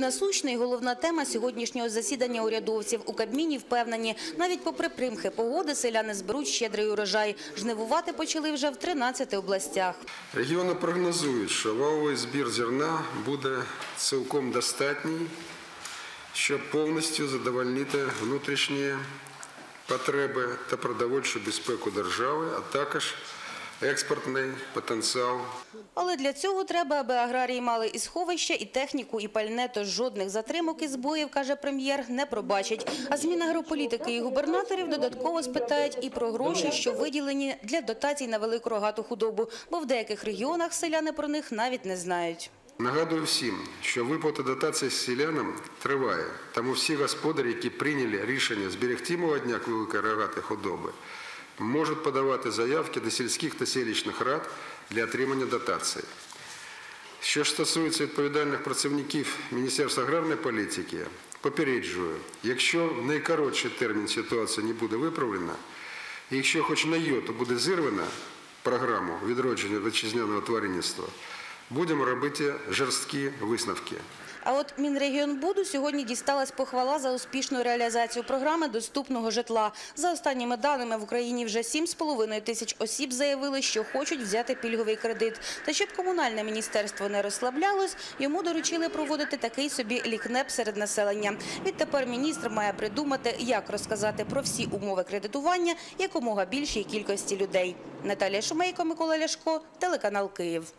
Насущна і головна тема сьогоднішнього засідання урядовців. У Кабміні впевнені, навіть попри примхи погоди, селяни зберуть щедрий урожай. Жнивувати почали вже в 13 областях. Регіони прогнозують, що валовий збір зерна буде цілком достатній, щоб повністю задовольнити внутрішні потреби та продовольчу безпеку держави, а також експортний потенціал Але для цього треба, аби аграрії мали і сховища, і техніку, і пальне, тож жодних затримок і збоїв, каже прем'єр, не пробачить. А змін агрополітики і губернаторів додатково спитають і про гроші, що виділені для дотацій на велику рогату худобу, бо в деяких регіонах селяни про них навіть не знають. Нагадую всім, що виплата дотацій селянам триває, тому всі господарі, які прийняли рішення зберегти молодняк великої рогатої худоби, можуть подавати заявки до сільських та селищних рад для отримання дотації. Що ж стосується відповідальних працівників Міністерства аграрної політики, попереджую, якщо в найкоротший термін ситуація не буде виправлена, і якщо хоч на йоту буде зірвана програму відродження вітчизняного тваринництва, будемо робити жорсткі висновки. А от Мінрегіонбуду сьогодні дісталась похвала за успішну реалізацію програми доступного житла. За останніми даними в Україні вже 7,5 тисяч осіб заявили, що хочуть взяти пільговий кредит. Та щоб комунальне міністерство не розслаблялось, йому доручили проводити такий собі лікнеп серед населення. Відтепер міністр має придумати, як розказати про всі умови кредитування якомога більшій кількості людей. Наталія Шумейко, Микола Ляшко, телеканал Київ.